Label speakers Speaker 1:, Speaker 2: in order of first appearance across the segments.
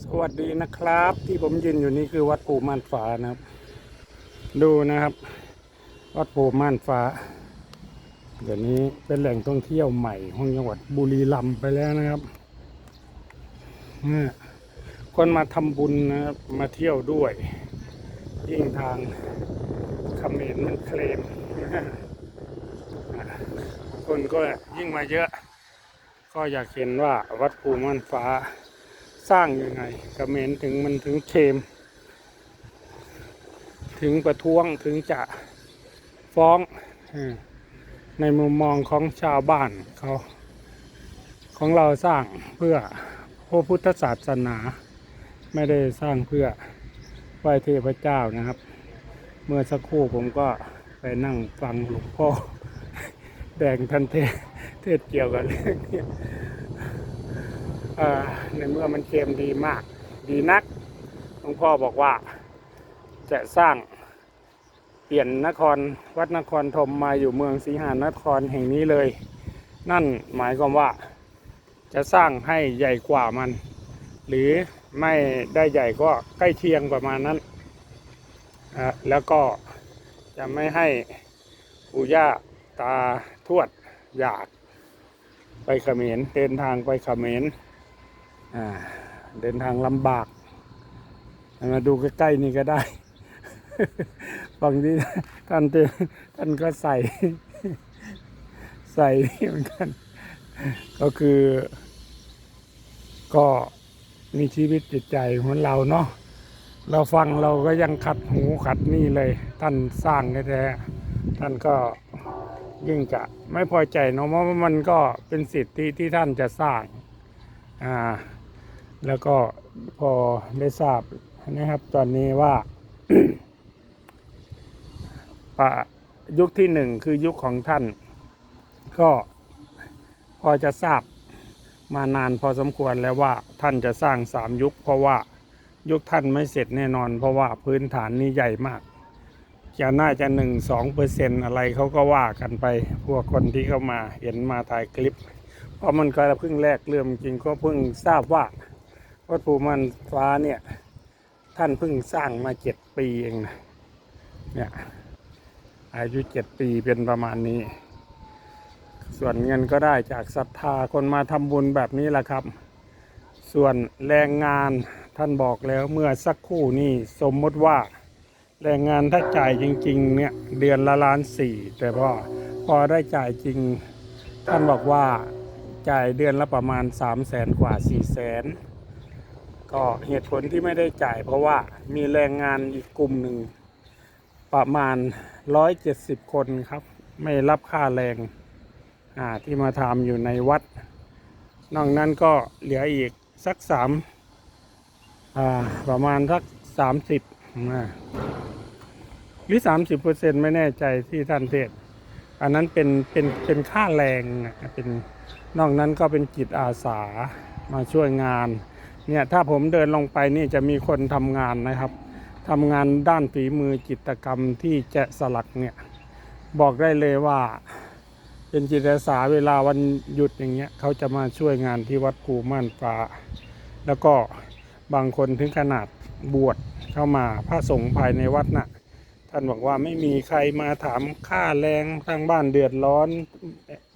Speaker 1: สวัสดีนะครับ ที่ผมยืนอยู่นี่คือวัดปู่ม่านฟ้านะครับ ดูนะครับ วัดปู่ม่านฟ้า เดี๋ยวนี้เป็นแหล่งท่องเที่ยวใหม่ของจังหวัดบุรีรัมย์ไปแล้วนะครับเนี่ยคนมาทำบุญนะครับมาเที่ยวด้วยยิ่งทางเขมรมันเคลมคนก็ยิ่งมาเยอะ ก็อยากเห็นว่าวัดภูม่านฟ้า สร้างยังไงกระเมนถึงมันถึงเคม ถึงประท้วงถึงจะฟ้องในมุมมองของชาวบ้านเขาของเราสร้างเพื่อพระพุทธศาสนา ไม่ได้สร้างเพื่อไหว้เทพเจ้านะครับ เมื่อสักครู่ผมก็ไปนั่งฟังหลวงพ่อแดงทันเทศเทศเกี่ยวกับเรื่องนี้ ในเมื่อมันเกมดีมาก ดีนักหลวงพ่อบอกว่าจะสร้างเปลี่ยนนครวัดนครธมมาอยู่เมืองศรีหานครแห่งนี้เลย นั่นหมายความว่าจะสร้างให้ใหญ่กว่ามัน หรือไม่ได้ใหญ่ก็ใกล้เคียงประมาณนั้น แล้วก็จะไม่ให้ปู่ย่าตาทวดอยากไปเขมรเดินทางไปเขมร เดินทางลำบาก มาดูใกล้ๆนี่ก็ได้บางทีท่านเตท่านก็ใส่ ใส่นี่เหมือนกัน ก็คือ ก็มีชีวิตจิตใจเหมือนเราเนาะเราฟังเราก็ยังขัดหูขัดนี่เลย ท่านสร้างแท้ๆท่านก็ยิ่งจะไม่พอใจเนาะเพราะว่ามันก็เป็นสิทธิที่ท่านจะสร้าง อ่า แล้วก็พอได้ทราบนะครับ ตอนนี้ว่าปะยุคที่หนึ่งคือยุคของท่าน ก็พอจะทราบมานานพอสมควรแล้วว่าท่านจะสร้างสามยุค เพราะว่ายุคท่านไม่เสร็จแน่นอน เพราะว่าพื้นฐานนี้ใหญ่มากจะน่าจะหนึ่งสองเปอร์เซ็นอะไรเขาก็ว่ากันไปพวกคนที่เข้ามาเห็นมาถ่ายคลิป เพราะมันก็เพิ่งแรกเริ่มจริงก็เพิ่งทราบว่า วัดภูมันฟ้าเนี่ย ท่านเพิ่งสร้างมาเจ็ดปีเองนะเนี่ยอายุเจ็ดปีเป็นประมาณนี้ ส่วนเงินก็ได้จากศรัทธาคนมาทำบุญแบบนี้แหละครับ ส่วนแรงงานท่านบอกแล้วเมื่อสักครู่นี้สมมติว่า แรงงานถ้าจ่ายจริง ๆ เนี่ย เดือนละล้านสี่แต่พอพอได้จ่ายจริง ท่านบอกว่าจ่ายเดือนละประมาณ3 0 0แสนกว่า4 0 0แสน ก็เหตุผลที่ไม่ได้จ่าย เพราะว่ามีแรงงานอีกกลุ่มหนึ่ง ประมาณ 170 คนครับ ไม่รับค่าแรงที่มาทำอยู่ในวัด นอกนั้นก็เหลืออีกสักสามประมาณสักสามสิบนะหรือสามสิบเปอร์เซ็นไม่แน่ใจที่ท่านเทศ อันนั้นเป็นเป็นเป็นค่าแรงเป็นนอกนั้นก็เป็นจิตอาสามาช่วยงาน เนี่ยถ้าผมเดินลงไปนี่จะมีคนทำงานนะครับทำงานด้านฝีมือจิตรกรรมที่แกะสลักเนี่ยบอกได้เลยว่า เป็นจิตอาสาเวลาวันหยุดอย่างเงี้ยเขาจะมาช่วยงานที่วัดภูม่านฟ้า แล้วก็บางคนถึงขนาดบวชเข้ามาพระสงฆ์ภายในวัดน่ะท่านบอกว่าไม่มีใครมาถามค่าแรงทางบ้านเดือดร้อน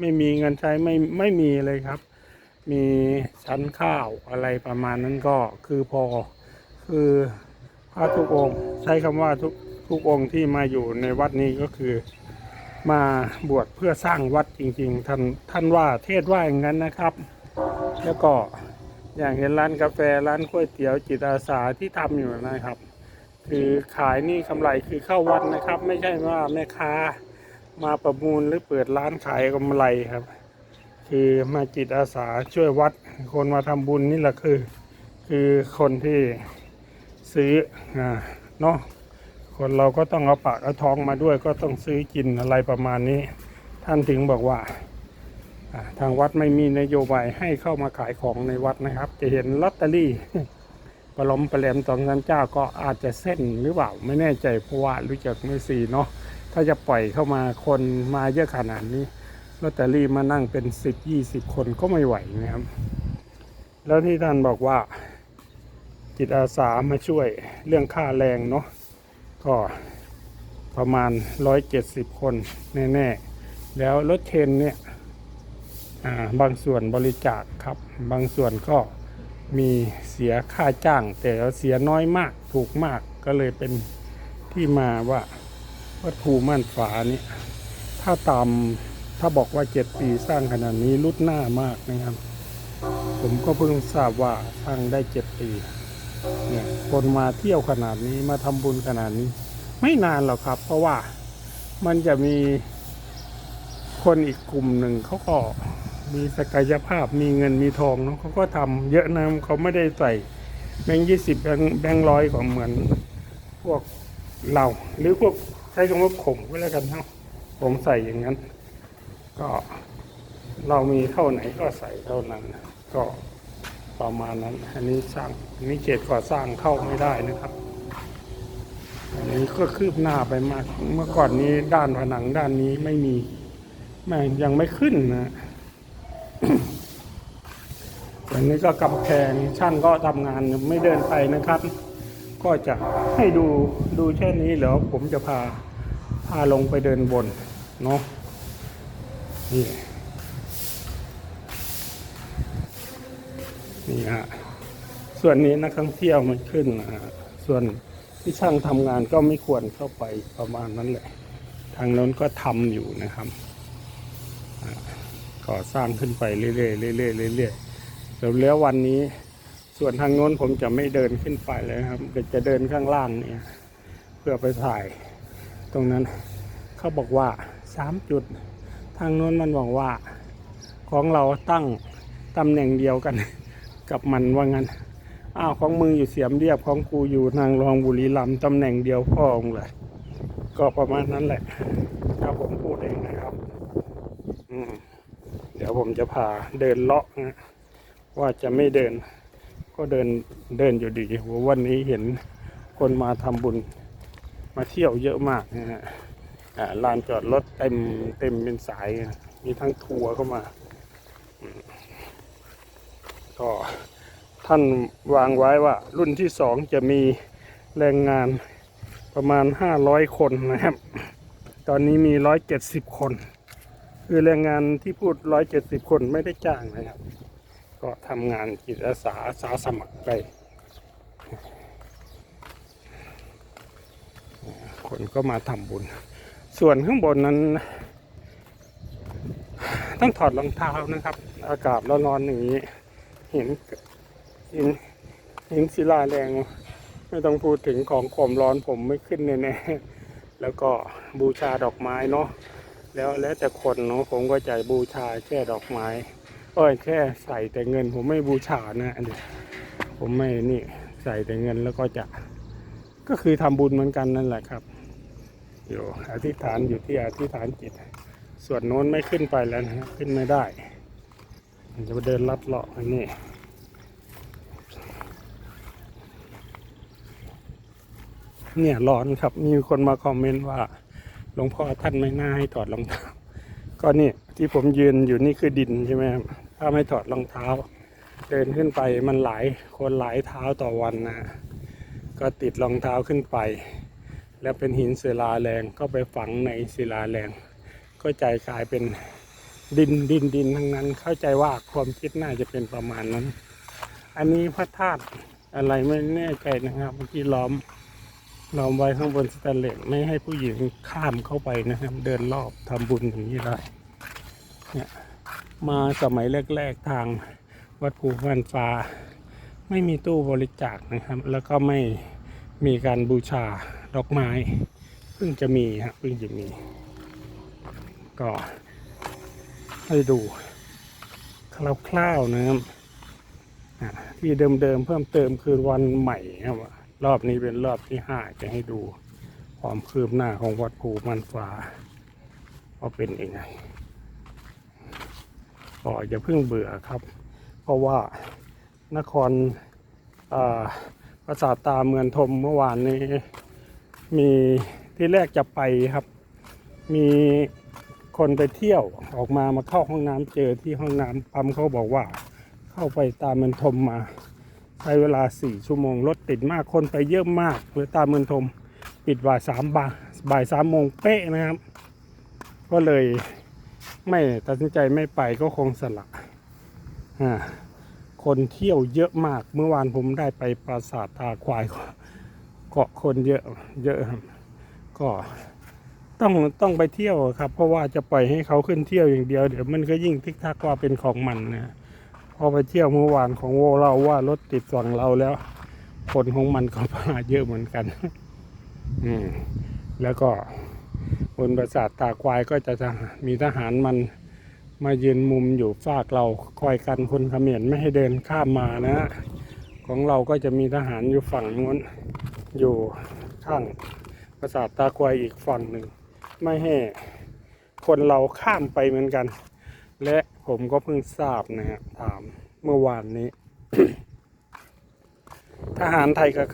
Speaker 1: ไม่มีเงินใช้ไม่ไม่มีเลยครับ มีชั้นข้าวอะไรประมาณนั้นก็คือพอคือพระทุกองค์ใช้คำว่าทุกทุกองค์ที่มาอยู่ในวัดนี้ก็คือมาบวชเพื่อสร้างวัดจริงๆท่านท่านว่าเทศว่าอย่างนั้นนะครับ แล้วก็อย่างเห็นร้านกาแฟร้านก๋วยเตี๋ยวจิตอาสาที่ทำอยู่นะครับ คือขายนี่กำไรคือเข้าวัดนะครับ ไม่ใช่ว่าแม่ค้ามาประมูลหรือเปิดร้านขายกำไรครับ คือมาจิตอาสาช่วยวัด คนมาทำบุญนี่แหละคือ คือคนที่ซื้ออ่าเนาะคนเราก็ต้องเอาปากเอาท้องมาด้วยก็ต้องซื้อกินอะไรประมาณนี้ ท่านถึงบอกว่าทางวัดไม่มีนโยบายให้เข้ามาขายของในวัดนะครับ จะเห็นลอตเตอรี่ปลอมปลแหลมสองสามเจ้าก็อาจจะเส้นหรือเปล่าไม่แน่ใจเพราะว่ารู้จักไม่สีเนาะถ้าจะปล่อยเข้ามาคนมาเยอะขนาดนี้ ลอตเตอรี่มานั่งเป็นสิบยี่สิบคนก็ไม่ไหวนะครับ แล้วที่ท่านบอกว่า จิตอาสามาช่วยเรื่องค่าแรงเนาะก็ประมาณ170คนแน่ๆ แล้วรถเคนเนี่ยบางส่วนบริจาคครับ บางส่วนก็มีเสียค่าจ้าง แต่เสียน้อยมากถูกมากก็เลยเป็นที่มาว่าวัดภูม่านฝานี่ถ้าตาม ถ้าบอกว่าเจ็ดปีสร้างขนาดนี้รุดหน้ามากนะครับ ผมก็เพิ่งทราบว่าสร้างได้เจ็ดปี เนี่ยคนมาเที่ยวขนาดนี้มาทำบุญขนาดนี้ ไม่นานหรอกครับ เพราะว่ามันจะมีคนอีกกลุ่มหนึ่งเขาก็มีศักยภาพมีเงินมีทองเนาะเขาก็ทำเยอะนะเขาไม่ได้ใส่แบงค์ยี่สิบแบงค์ร้อยของเหมือนพวกเรา หรือพวกใช้คำว่าข่มก็แล้วกันเนาะผมใส่อย่างนั้น ก็เรามีเท่าไหนก็ใส่เท่านั้น ก็ประมาณนั้น อันนี้สร้างอันนี้เขตก่อสร้างเข้าไม่ได้นะครับ อันนี้ก็คืบหน้าไปมาก เมื่อก่อนนี้ด้านผนังด้านนี้ไม่มีแม่ยังไม่ขึ้นนะอันนี้ก็กำแพงช่างก็ทำงานไม่เดินไปนะครับ ก็จะให้ดูดูแค่นี้แล้วผมจะพาพาลงไปเดินบนเนาะ นี่นี่ฮะส่วนนี้นักท่องเที่ยวมันขึ้นนะฮะส่วนที่ช่างทำงานก็ไม่ควรเข้าไปประมาณนั้นแหละ ทางโน้นก็ทำอยู่นะครับก่อสร้างขึ้นไปเรื่อยๆเรื่อยๆเรื่อยๆแล้วแล้ววันนี้ส่วนทางโน้นผมจะไม่เดินขึ้นไปเลยครับแต่จะเดินข้างล่างเนี่ย เพื่อไปถ่าย ตรงนั้นเขาบอกว่าสามจุด ทางโน้นมันบอกว่า ของเราตั้งตำแหน่งเดียวกัน กับมันว่างั้นอ้าวของมึงอยู่เสียมเรียบของกูอยู่นางรองบุรีรัมย์ตำแหน่งเดียวพ่อมึงเลยก็ประมาณนั้นแหละถ้าผมพูดเองนะครับ อืมเดี๋ยวผมจะพาเดินเลาะนะว่าจะไม่เดิน ก็เดินเดินอยู่ดีวันนี้เห็นคนมาทำบุญมาเที่ยวเยอะมากนะฮะ ลานจอดรถเต็มเต็มเป็นสาย มีทั้งทัวร์เข้ามา ก็ท่านวางไว้ว่ารุ่นที่สองจะมีแรงงานประมาณห้าร้อยคนนะครับ ตอนนี้มีร้อยเจ็ดสิบคน คือแรงงานที่พูดร้อยเจ็ดสิบคนไม่ได้จ้างนะครับ ก็ทำงานจิตอาสาสาสมัครไป คนก็มาทำบุญ ส่วนข้างบนนั้น ต้องถอดรองเท้านะครับ อากาศร้อนๆอย่างนี้เห็นเห็นเห็นศิลาแรง ไม่ต้องพูดถึงของความร้อนผมไม่ขึ้นแน่ๆแล้วก็บูชาดอกไม้เนาะแล้วแล้วแต่คนเนาะผมก็จบูชาแค่ดอกไม้เอ้ยแค่ใส่แต่เงินผมไม่บูชานะอันนี้ผมไม่นี่ใส่แต่เงินแล้วก็จะ ก็คือทำบุญเหมือนกันนั่นแหละครับ อยู่อธิษฐานอยู่ที่อธิษฐานจิต ส่วนโน้นไม่ขึ้นไปแล้วนะครับขึ้นไม่ได้มันจะไปเดินลัดเลาะอันนี้เนี่ยร้อนครับ มีคนมาคอมเมนต์ว่าหลวงพ่อท่านไม่น่าให้ถอดรองเท้า ก็นี่ที่ผมยืนอยู่นี่คือดินใช่ไหมครับถ้าไม่ถอดรองเท้า เดินขึ้นไปมันหลายคนหลายเท้าต่อวันนะก็ติดรองเท้าขึ้นไป แล้วเป็นหินศิลาแรงก็ไปฝังในศิลาแรง ก็ใจกลายเป็นดินดินดินทั้งนั้น เข้าใจว่าความคิดน่าจะเป็นประมาณนั้น อันนี้พระธาตุอะไรไม่แน่ใจนะครับเมื่อกี้ล้อมล้อมไว้ข้างบนสแตนเลสไม่ให้ผู้หญิงข้ามเข้าไปนะครับ เดินรอบทำบุญอย่างนี้ได้เนี่ยมาสมัยแรก ๆ ทางวัดภูพันฟ้า ไม่มีตู้บริจาคนะครับ แล้วก็ไม่มีการบูชา ดอกไม้เพิ่งจะมีฮะเพิ่งจะมี ก็ให้ดูคร่าวๆนะครับอะที่เดิมๆเพิ่มเติมคือวันใหม่ครับรอบนี้เป็นรอบที่ห้าจะให้ดูความคืบหน้าของวัดภูมันฟ้าว่าเป็นยังไงก็อย่าเพิ่งเบื่อครับ เพราะว่านครอ่าปราสาทตาเมืองทมเมื่อวานนี้ มีที่แรกจะไปครับ มีคนไปเที่ยวออกมามาเข้าห้องน้ำเจอที่ห้องน้ำปั๊มเขาบอกว่า เข้าไปตามเมืองทมมา ใช้เวลาสี่ชั่วโมงรถติดมากคนไปเยอะมากหรือตามเมืองทมปิดบ่ายสามบ่ายบ่ายสามโมงเป๊ะนะครับ ก็เลยไม่ตัดสินใจไม่ไปก็คงสละคนเที่ยวเยอะมากเมื่อวานผมได้ไปปราสาทตาควาย ก็ก็คนเยอะเยอะครับก็ต้องต้องไปเที่ยวครับ เพราะว่าจะปล่อยให้เขาขึ้นเที่ยวอย่างเดียวเดี๋ยวมันก็ยิ่งทิกทักว่าเป็นของมันนะพอไปเที่ยวเมื่อวานของโวเราว่ารถติดฝั่งเราแล้วคนของมันก็มาเยอะเหมือนกัน อืมแล้วก็บนปราสาทตาควายก็จะจะมีทหารมันมายืนมุมอยู่ฝากเราคอยกันคนเขมรไม่ให้เดินข้ามมานะ ของเราก็จะมีทหารอยู่ฝั่งนู้น อยู่ข้างปราสาทตาควายอีกฝั่งหนึ่ง ไม่ให้คนเราข้ามไปเหมือนกัน และผมก็เพิ่งทราบนะฮะถามเมื่อวานนี้ ทหารไทยกับ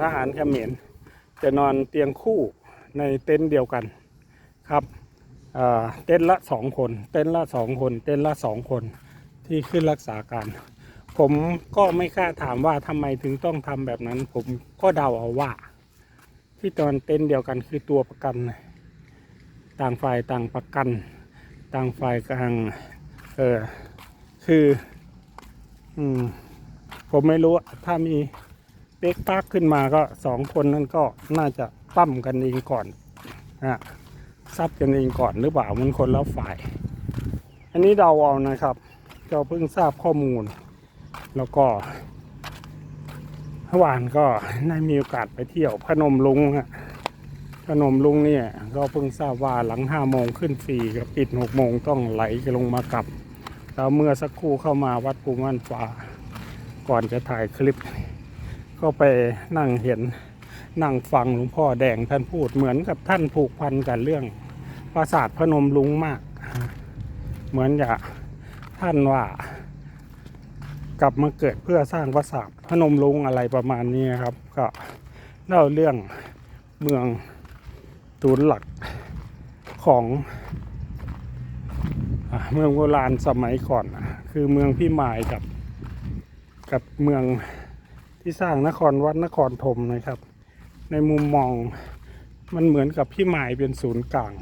Speaker 1: ทหารเขมรจะนอนเตียงคู่ในเต็นท์เดียวกันครับเต็นท์ละสองคน เต็นท์ละสองคน เต็นท์ละสองคนที่ขึ้นรักษาการ ผมก็ไม่กล้าถามว่าทำไมถึงต้องทำแบบนั้น ผมก็เดาเอาว่า ที่ตอนเต็นเดียวกันคือตัวประกัน ต่างฝ่ายต่างประกัน ต่างฝ่ายกลางเออคืออืมผมไม่รู้อะถ้ามีเป๊กปักขึ้นมาก็สองคนนั้นก็น่าจะปั้มกันเองก่อนฮะซับกันเองก่อนหรือเปล่ามันคนละฝ่าย อันนี้เดาเอานะครับ เราเพิ่งทราบข้อมูล แล้วก็เมื่อวานก็ได้มีโอกาสไปเที่ยวพนมลุงฮะพนมลุงเนี่ยก็เพิ่งทราบว่าหลังห้าโมงขึ้นฟรีกับปิดหกโมงต้องไหลลงมากลับแล้วเมื่อสักครู่เข้ามาวัดภูมิวันฟ้า ก่อนจะถ่ายคลิป ก็ไปนั่งเห็นนั่งฟังหลวงพ่อแดงท่านพูดเหมือนกับท่านผูกพันกับเรื่องปราสาทพนมลุงมาก เหมือนอย่าท่านว่า กลับมาเกิดเพื่อสร้างปราสาทพนมลุงอะไรประมาณนี้ครับ ก็เล่าเรื่องเมืองตูนย์หลักของอเมืองโบราณสมัยก่อน คือเมืองพี่มายกับกับเมืองที่สร้างนครวัดนครธมนะครับ ในมุมมองมันเหมือนกับพี่มายเป็นศูนย์กลาง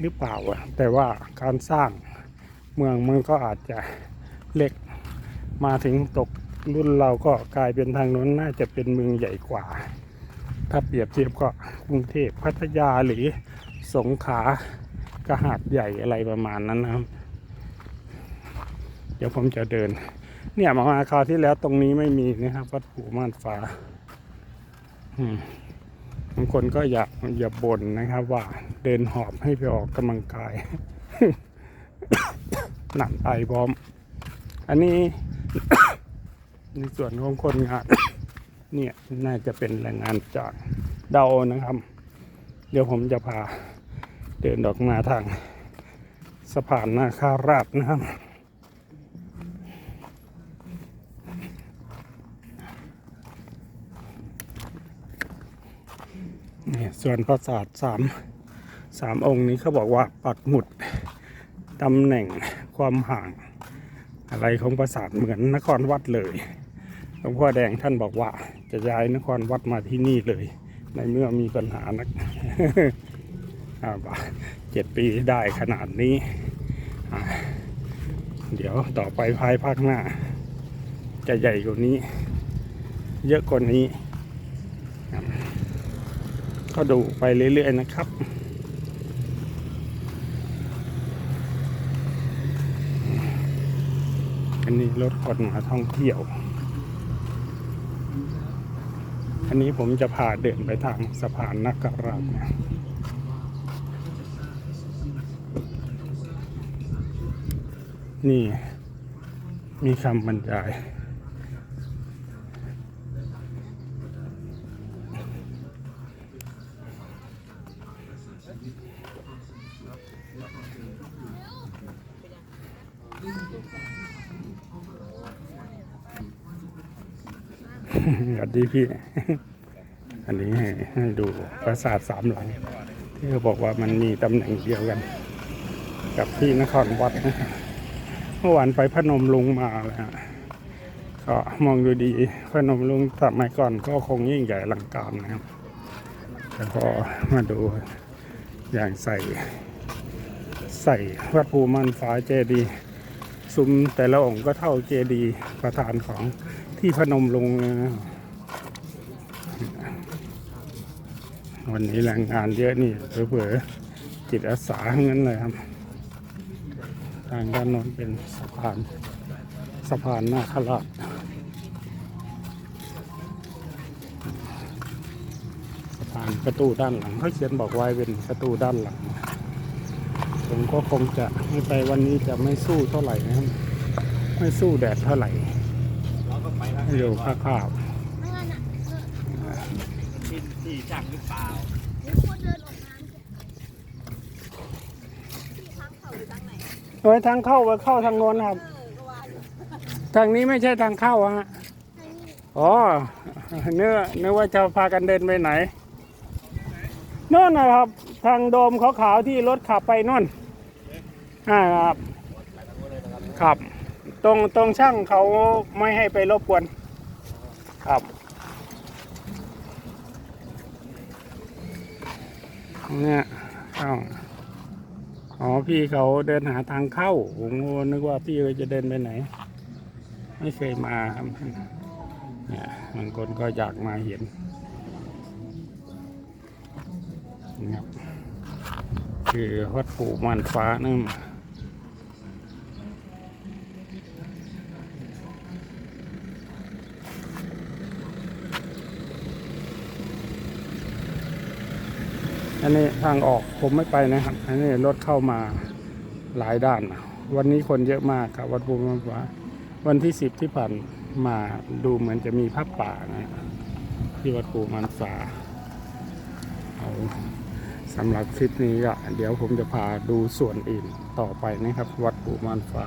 Speaker 1: หรือเปล่า แต่ว่าการสร้างเมืองมันก็อาจจะเล็ก มาถึงตกรุ่นเราก็กลายเป็นทางโน้นน่าจะเป็นเมืองใหญ่กว่า ถ้าเปรียบเทียบก็กรุงเทพพัทยาหรือสงขลากระหาดใหญ่อะไรประมาณนั้นนะครับ เดี๋ยวผมจะเดิน เนี่ยมามาคราวที่แล้วตรงนี้ไม่มีนะครับ วัดปู่ม่านฟ้าบางคนก็อย่าอย่าบ่นนะครับ ว่าเดินหอบให้ไปออกกำลังกายหนักไอพร้อม อันนี้ ในส่วนของคนงาน เนี่ยน่าจะเป็นแรงงานจากเดานะครับ เดี๋ยวผมจะพาเดินออกมาทางสะพานนาคาราชนะครับเนี่ยส่วนปราสาทสามสามองค์นี้เขาบอกว่าปักหมุดตำแหน่งความห่าง อะไรของปราสาทเหมือนนครวัดเลยหลวงพ่อแดงท่านบอกว่าจะย้ายนครวัดมาที่นี่เลย ในเมื่อมีปัญหานักเจ็ดปีได้ขนาดนี้ เดี๋ยวต่อไปภายภาคหน้า จะใหญ่กว่านี้ เยอะกว่านี้ ก็ดูไปเรื่อยๆนะครับ อันนี้รถขนมาท่องเที่ยว อันนี้ผมจะพาเดินไปทางสะพานนักกราชนะนี่ มีคำบรรยาย สวัสดีพี่ อันนี้ให้ให้ดูปราสาทสามหลัง ที่เขาบอกว่ามันมีตำแหน่งเดียวกัน กับที่นครวัดนะเมื่อวานไปพนมลุงมาแล้วฮะก็มองดูดีพนมลุงสมัยก่อนก็คงยิ่งใหญ่ลังการนะครับแล้วก็มาดูอย่างใส่ ใส่วัดภูมันฟ้าเจดี ซุ้มแต่ละองค์ก็เท่าเจดีประธานของ ที่พนมลงนะวันนี้แรงงานเยอะนี่เผื่อๆจิตอาสาทั้งนั้นเลยครับ ทางด้านโน้นเป็นสะพานสะพานนาคราชสะพานประตูด้านหลังเขาเขียนบอกไว้เป็นประตูด้านหลัง ผมก็คงจะไม่ไปวันนี้จะไม่สู้เท่าไหร่นะครับ ไม่สู้แดดเท่าไหร่
Speaker 2: ก็ไปทาง
Speaker 1: อยู่ข้าว
Speaker 3: ไม่งั้นอะ
Speaker 2: ที่ที่จ้างหรือเปล่า
Speaker 3: มีคนเดินออกมาที่ทางเขาอยู่ทางไหน
Speaker 1: ๆไว้ทางเข้าไว้เข้าทางโน้นครับ
Speaker 3: เออก็ว่าอยู่
Speaker 1: ทางนี้ไม่ใช่ทางเข้าอะฮะ
Speaker 3: ทางนี้
Speaker 1: อ๋อเนื้อเนื้อว่าจะพากันเดินไปไหนโน่นนะครับ ทางโดมขาวๆที่รถขับไปโน่นอ่าครับ ครับ ตรงตรงช่างเขาไม่ให้ไปรบกวน ครับเนี่ยเอ้าอ๋อพี่เขาเดินหาทางเข้าผมนึกว่าพี่เขาจะเดินไปไหน ไม่เคยมาครับเนี่ยบางคนก็อยากมาเห็นนะครับคือวัดปู่มันฟ้านั่น อันนี้ทางออกผมไม่ไปนะครับ อันนี้รถเข้ามาหลายด้าน วันนี้คนเยอะมากครับวัดปู่มันฟ้าวันที่สิบที่ผ่านมาดูเหมือนจะมีภาพป่านะที่วัดปูมันฟ้าเอาสำหรับคลิปนี้ก็เดี๋ยวผมจะพาดูส่วนอื่นต่อไปนะครับ วัดปูมันฟ้า